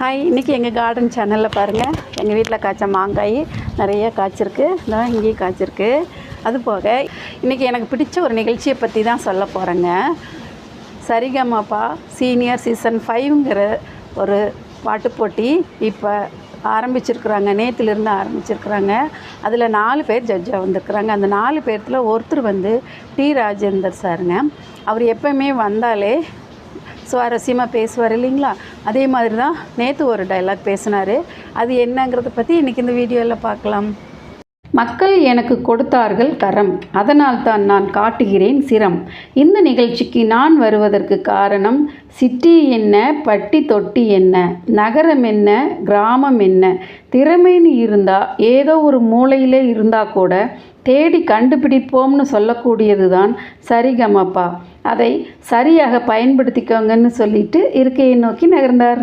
Hi இன்றைக்கி எங்கள் garden சேனலில் பாருங்கள் எங்கள் வீட்டில் காய்ச்ச மாங்காய் நிறைய காய்ச்சிருக்கு. இதான் இங்கேயும் காய்ச்சிருக்கு. அது போக இன்றைக்கி எனக்கு பிடிச்ச ஒரு நிகழ்ச்சியை பற்றி தான் சொல்ல போகிறேங்க சரிகமாப்பா சீனியர் சீசன் ஃபைவ்ங்கிற ஒரு பாட்டு போட்டி இப்போ ஆரம்பிச்சிருக்கிறாங்க. நேற்றுலேருந்து ஆரம்பிச்சிருக்கிறாங்க. அதில் நாலு பேர் ஜட்ஜாக வந்திருக்கிறாங்க. அந்த நாலு பேர்த்தில் ஒருத்தர் வந்து டி. ராஜேந்தர் சாருங்க. அவர் எப்போயுமே வந்தாலே சுவாரஸ்யமாக பேசுவார் இல்லைங்களா? அதே மாதிரி தான் நேற்று ஒரு டைலாக் பேசினார். அது என்னங்கிறத பற்றி இன்றைக்கி இந்த வீடியோவில் பார்க்கலாம். மக்கள் எனக்கு கொடுத்தார்கள் கரம். அதனால் தான் நான் காட்டுகிறேன் சிரம். இந்த நிகழ்ச்சிக்கு நான் வருவதற்கு காரணம் சிட்டி என்ன பட்டி தொட்டி என்ன நகரம் என்ன கிராமம் என்ன? திறமைன்னு இருந்தால் ஏதோ ஒரு மூலையில் இருந்தால் கூட தேடி கண்டுபிடிப்போம்னு சொல்லக்கூடியது தான் சரிகமப்பா அதை சரியாக பயன்படுத்திக்கோங்கன்னு சொல்லிட்டு இருக்கையை நோக்கி நகர்ந்தார்.